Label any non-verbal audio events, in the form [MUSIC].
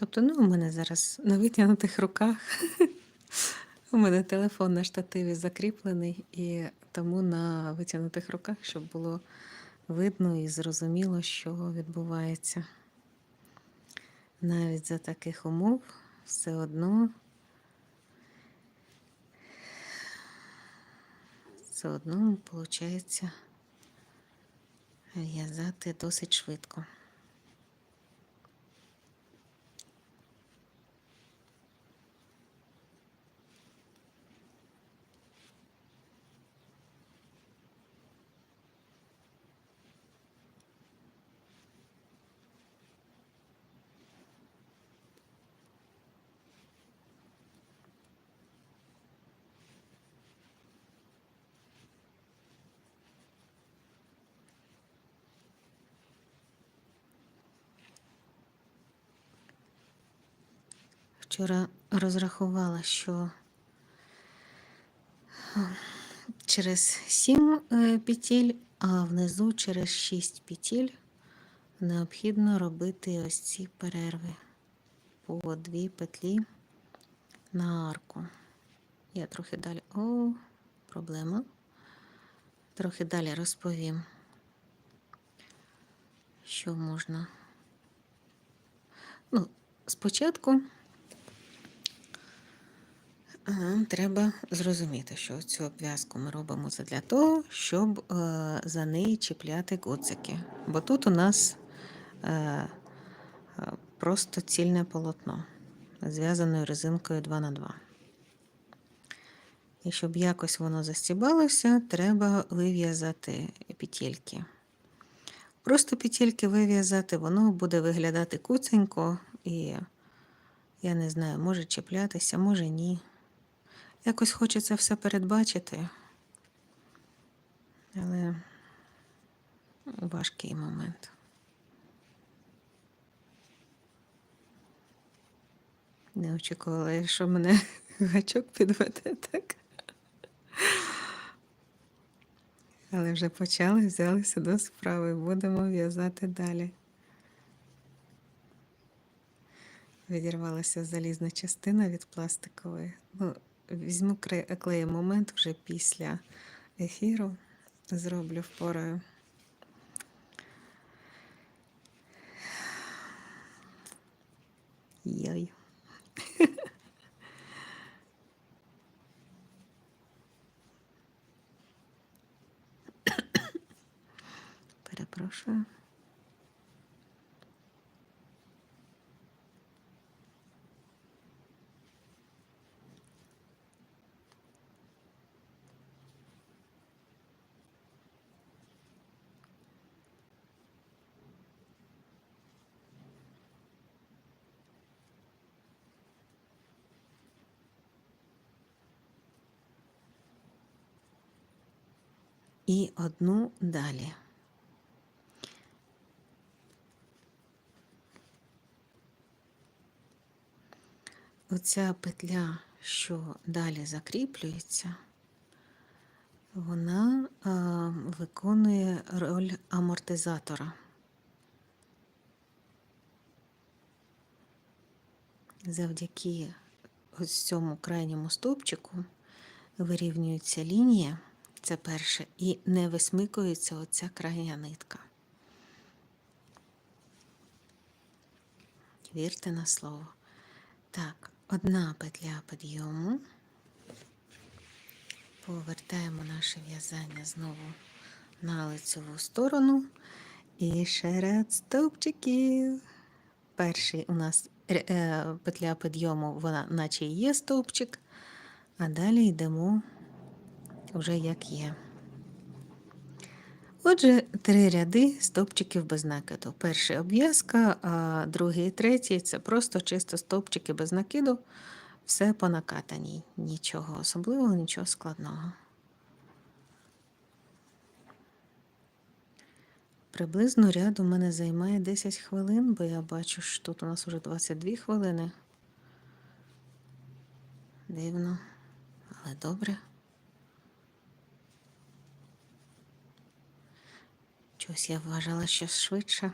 Тобто, ну, у мене зараз на витягнутих руках. У мене телефон на штативі закріплений, і тому на витягнутих руках, щоб було видно і зрозуміло, що відбувається. Навіть за таких умов все одно все одно виходить в'язати досить швидко. Вчора розрахувала, що е, через 7 е, петель, а внизу через 6 петель необхідно робити ось ці перерви по дві петлі на арку. Я трохи далі. О, проблема. Трохи далі розповім, що можна. Ну, спочатку. Нам треба зрозуміти, що цю обв'язку ми робимо це для того, щоб е, за неї чіпляти гудзики. Бо тут у нас е, е, просто цільне полотно зв'язаною резинкою 2х2. І щоб якось воно застібалося, треба вив'язати петельки. Просто петельки вив'язати, воно буде виглядати куценько і, я не знаю, може чіплятися, може ні. Якось хочеться все передбачити, але важкий момент. Не очікувала, що мене [LAUGHS] гачок підведе так. Але вже почали, взялися до справи, будемо в'язати далі. Відірвалася залізна частина від пластикової. Ну, Візьму клеє момент вже після ефіру, зроблю впорою. Йой. [LAUGHS] Перепрошую. І одну далі. Оця петля, що далі закріплюється, вона а, виконує роль амортизатора. Завдяки ось цьому крайньому стовпчику вирівнюється лінія. Це перше. І не висмикується оця крайня нитка. Вірте на слово. Так, одна петля підйому. Повертаємо наше в'язання знову на лицеву сторону. І ще ряд стовпчиків. Перший у нас е, петля підйому, вона наче є стовпчик, а далі йдемо вже як є. Отже, три ряди стовпчиків без накиду. Перший обв'язка, а другий і третій це просто чисто стовпчики без накиду, все по накатаній. Нічого особливого, нічого складного. Приблизно ряд у мене займає 10 хвилин, бо я бачу, що тут у нас вже 22 хвилини. Дивно, але добре. Чогось я вважала, що швидше.